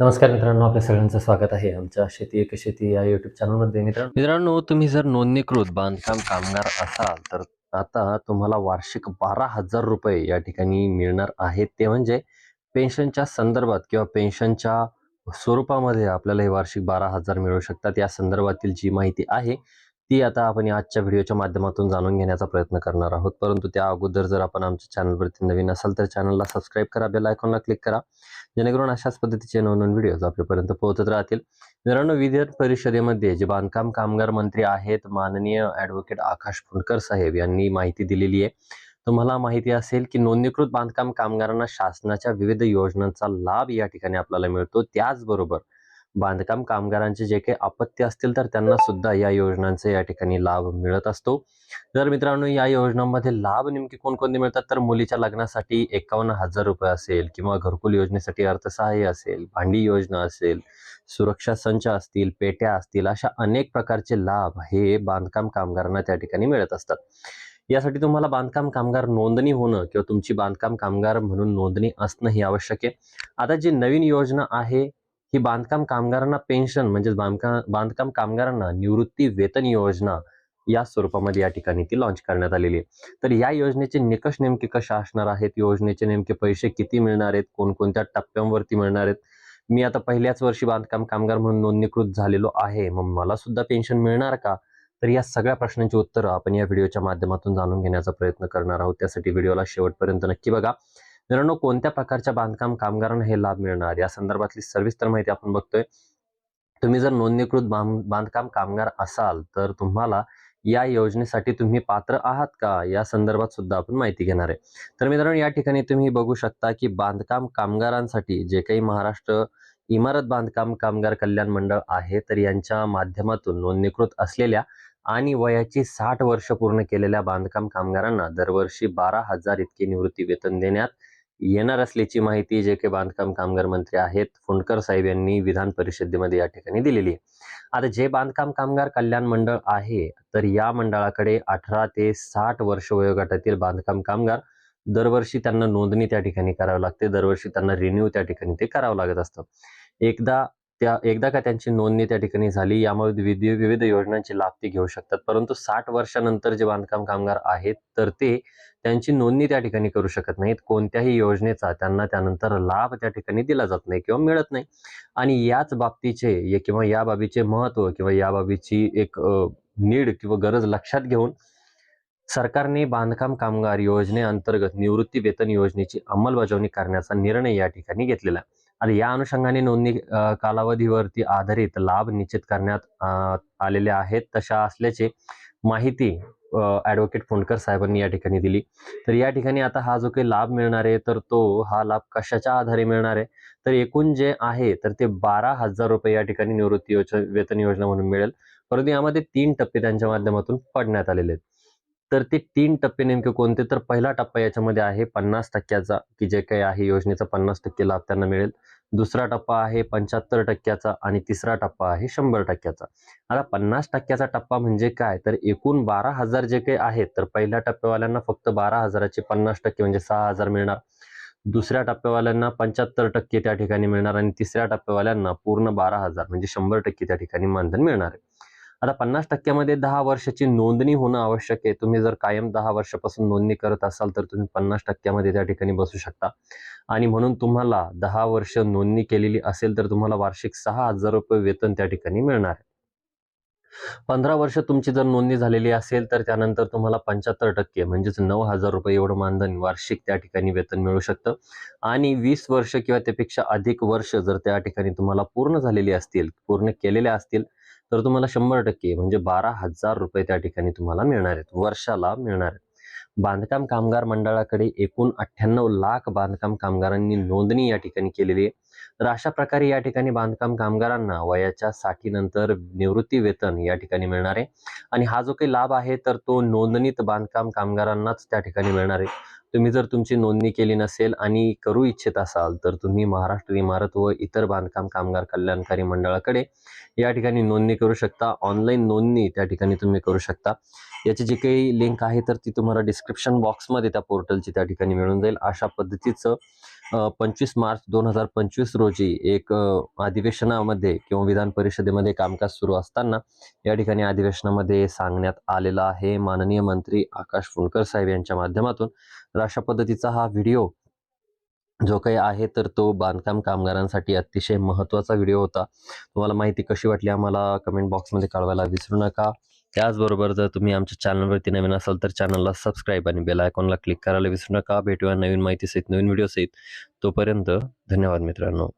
नमस्कार मित्रांनो आपल्या सगळ्यांचं स्वागत आहे आमच्या शेती एक शेती या युट्यूब चॅनलमध्ये मित्रांनो मित्रांनो तुम्ही जर नोंदणीकृत बांधकाम कामगार असाल तर आता तुम्हाला वार्षिक बारा हजार रुपये या ठिकाणी मिळणार आहेत. ते म्हणजे पेन्शनच्या संदर्भात किंवा पेन्शनच्या स्वरूपामध्ये आपल्याला हे वार्षिक बारा हजार मिळू शकतात. या संदर्भातील जी माहिती आहे ती आता आपण या आजच्या व्हिडिओच्या माध्यमातून जाणून घेण्याचा प्रयत्न करणार आहोत. परंतु त्या अगोदर जर आपण आमच्या चॅनलवरती नवीन असाल तर चॅनलला सबस्क्राईब करा बेल आयकॉनला क्लिक करा जेणेकरून अशाच पद्धतीचे नवनवीन व्हिडिओज आपल्यापर्यंत पोहोचत राहतील. मित्रांनो विधान परिषदेमध्ये जे बांधकाम कामगार मंत्री आहेत माननीय ॲडव्होकेट आकाश फुंडकर साहेब यांनी माहिती दिलेली आहे. तुम्हाला माहिती असेल की नोंदणीकृत बांधकाम कामगारांना शासनाच्या विविध योजनांचा लाभ या ठिकाणी आपल्याला मिळतो. त्याचबरोबर बांधकाम कामगारांचे जे काही अपत्य असतील तर त्यांना सुद्धा या योजनांचे या ठिकाणी लाभ मिळत असतो. तर मित्रांनो या योजनांमध्ये लाभ नेमके कोणकोणते मिळतात? तर मुलीच्या लग्नासाठी एकावन्न हजार रुपये असेल किंवा घरकुल योजनेसाठी अर्थसहाय्य असेल भांडी योजना असेल सुरक्षा संच असतील पेट्या असतील अशा अनेक प्रकारचे लाभ हे बांधकाम कामगारांना त्या ठिकाणी मिळत असतात. यासाठी तुम्हाला बांधकाम कामगार नोंदणी होणं किंवा तुमची बांधकाम कामगार म्हणून नोंदणी असणं ही आवश्यक आहे. आता जी नवीन योजना आहे ही बांधकाम कामगारांना पेन्शन म्हणजेच बांधकाम बांधकाम कामगारांना निवृत्ती वेतन योजना या स्वरूपामध्ये या ठिकाणी ती लॉन्च करण्यात आलेली आहे. तर या योजनेचे निकष नेमके कशा असणार आहेत? योजनेचे नेमके पैसे किती मिळणार आहेत? कोणकोणत्या टप्प्यांवरती मिळणार आहेत? मी आता पहिल्याच वर्षी बांधकाम कामगार म्हणून नोंदणीकृत झालेलो आहे. मग मला सुद्धा पेन्शन मिळणार का? तर या सगळ्या प्रश्नांची उत्तरं आपण या व्हिडिओच्या माध्यमातून जाणून घेण्याचा प्रयत्न करणार आहोत. त्यासाठी व्हिडिओला शेवटपर्यंत नक्की बघा. मित्रांनो कोणत्या प्रकारच्या बांधकाम कामगारांना हे लाभ मिळणार? या संदर्भातली सविस्तर माहिती आपण बघतोय. तुम्ही जर नोंदणीकृत बांधकाम कामगार असाल तर तुम्हाला या योजनेसाठी तुम्ही पात्र आहात का? या संदर्भात सुद्धा आपण माहिती घेणार आहे. तर मित्रांनो या ठिकाणी तुम्ही बघू शकता की बांधकाम कामगारांसाठी जे काही महाराष्ट्र इमारत बांधकाम कामगार कल्याण मंडळ आहे तर यांच्या माध्यमातून नोंदणीकृत असलेल्या आणि वयाची साठ वर्ष पूर्ण केलेल्या बांधकाम कामगारांना दरवर्षी बारा हजार इतके निवृत्ती वेतन देण्यात येणार असल्याची माहिती जे काही बांधकाम कामगार मंत्री आहेत फुंडकर साहेब यांनी विधान परिषदेमध्ये या ठिकाणी दिलेली आहे. आता जे बांधकाम कामगार कल्याण मंडळ आहे तर या मंडळाकडे अठरा ते साठ वर्ष वयोगटातील बांधकाम कामगार दरवर्षी त्यांना नोंदणी त्या ठिकाणी करावी लागते दरवर्षी त्यांना रिन्यू त्या ठिकाणी ते करावं लागत असतं. एकदा त्या एकदा का त्यांची नोंदणी त्या ठिकाणी झाली यामुळे विविध विविध योजनांची लाभ ते घेऊ शकतात. परंतु साठ वर्षानंतर जे बांधकाम कामगार आहेत तर ते त्यांची नोंदणी त्या ठिकाणी करू शकत नाहीत. कोणत्याही योजनेचा त्यांना त्यानंतर लाभ त्या ठिकाणी दिला जात नाही किंवा मिळत नाही. आणि याच बाबतीचे किंवा या बाबीचे महत्त्व किंवा या बाबीची एक नीड किंवा गरज लक्षात घेऊन सरकारने बांधकाम कामगार योजनेअंतर्गत निवृत्ती वेतन योजनेची अंमलबजावणी करण्याचा निर्णय या ठिकाणी घेतलेला आहे. आणि या अनुषंगाने नोंदणी कालावधीवरती आधारित लाभ निश्चित करण्यात आलेले आहेत. तशा असल्याचे माहिती ॲडव्होकेट फुंडकर साहेबांनी या ठिकाणी दिली. तर या ठिकाणी आता हा जो काही लाभ मिळणार आहे तर तो हा लाभ कशाच्या आधारे मिळणार आहे? तर एकूण जे आहे तर ते बारा हजार रुपये या ठिकाणी निवृत्ती योजना वेतन योजना म्हणून मिळेल. परंतु यामध्ये तीन टप्पे त्यांच्या माध्यमातून पडण्यात आलेले आहेत. तर ते तीन टप्पे नेमके कोणते? तर पहिला टप्पा याच्यामध्ये आहे पन्नास टक्क्याचा की जे काही आहे योजनेचा पन्नास टक्के लाभ त्यांना मिळेल. दुसरा टप्पा आहे पंच्याहत्तर टक्क्याचा आणि तिसरा टप्पा आहे शंभर टक्क्याचा. आता पन्नास टक्क्याचा टप्पा म्हणजे काय? तर एकूण बारा हजार जे काही आहेत तर पहिल्या टप्प्यावाल्यांना फक्त बारा हजाराचे पन्नास टक्के म्हणजे सहा हजार मिळणार. दुसऱ्या टप्प्यावाल्यांना पंच्याहत्तर टक्के त्या ठिकाणी मिळणार आणि तिसऱ्या टप्प्यावाल्यांना पूर्ण बारा हजार म्हणजे शंभर टक्के त्या ठिकाणी मानधन मिळणार आहे. आता पन्नास टक्क्यामध्ये दहा वर्षाची नोंदणी होणं आवश्यक आहे. तुम्ही जर कायम दहा वर्षापासून नोंदणी करत असाल तर तुम्ही पन्नास टक्क्यामध्ये त्या ठिकाणी बसू शकता. आणि म्हणून तुम्हाला दहा वर्ष नोंदणी केलेली असेल तर तुम्हाला वार्षिक सहा हजार रुपये वेतन त्या ठिकाणी मिळणार आहे. पंधरा वर्ष तुमची जर नोंदणी झालेली असेल तर त्यानंतर तुम्हाला पंच्याहत्तर टक्के म्हणजेच नऊ हजार रुपये एवढं मानधन वार्षिक त्या ठिकाणी वेतन मिळू शकतं. आणि वीस वर्ष किंवा त्यापेक्षा अधिक वर्ष जर त्या ठिकाणी तुम्हाला पूर्ण झालेली असतील पूर्ण केलेल्या असतील तर तुम्हाला शंभर टक्के म्हणजे बारा हजार रुपये त्या ठिकाणी तुम्हाला मिळणार आहेत वर्षाला मिळणार आहेत. बांधकाम कामगार मंडळाकडे एकूण अठ्ठ्याण्णव लाख बांधकाम कामगारांनी नोंदणी या ठिकाणी केलेली आहे. तर अशा प्रकारे या ठिकाणी बांधकाम कामगारांना वयाच्या साठीनंतर निवृत्ती वेतन या ठिकाणी मिळणार आहे. आणि हा जो काही लाभ आहे तर तो नोंदणीत बांधकाम कामगारांनाच त्या ठिकाणी मिळणार आहे. तुम्ही जर तुमची नोंदणी केली नसेल आणि करू इच्छित असाल तर तुम्ही महाराष्ट्र इमारत व इतर बांधकाम कामगार कल्याणकारी मंडळाकडे या ठिकाणी नोंदणी करू शकता. ऑनलाईन नोंदणी त्या ठिकाणी तुम्ही करू शकता. याची जी काही लिंक आहे तर ती तुम्हाला डिस्क्रिप्शन बॉक्समध्ये त्या पोर्टलची त्या ठिकाणी मिळून जाईल. अशा पद्धतीचं पंचवीस मार्च दोन हजार पंचवीस रोजी एक अधिवेशनामध्ये किंवा विधान परिषदेमध्ये कामकाज सुरू असताना या ठिकाणी अधिवेशनामध्ये सांगण्यात आलेलं आहे माननीय मंत्री आकाश फुंडकर साहेब यांच्या माध्यमातून. तर अशा पद्धतीचा हा व्हिडिओ जो काही आहे तर तो बांधकाम कामगारांसाठी अतिशय महत्त्वाचा व्हिडिओ होता. तुम्हाला माहिती कशी वाटली आम्हाला कमेंट बॉक्समध्ये कळवायला विसरू नका. त्याचबरोबर जर तुम्ही आमच्या चॅनलवरती नवीन असाल तर चॅनलला सबस्क्राईब आणि बेल आयकॉनला क्लिक करायला विसरू नका. भेटूया नवीन माहितीसहित नवीन व्हिडिओसहित. तोपर्यंत धन्यवाद मित्रांनो.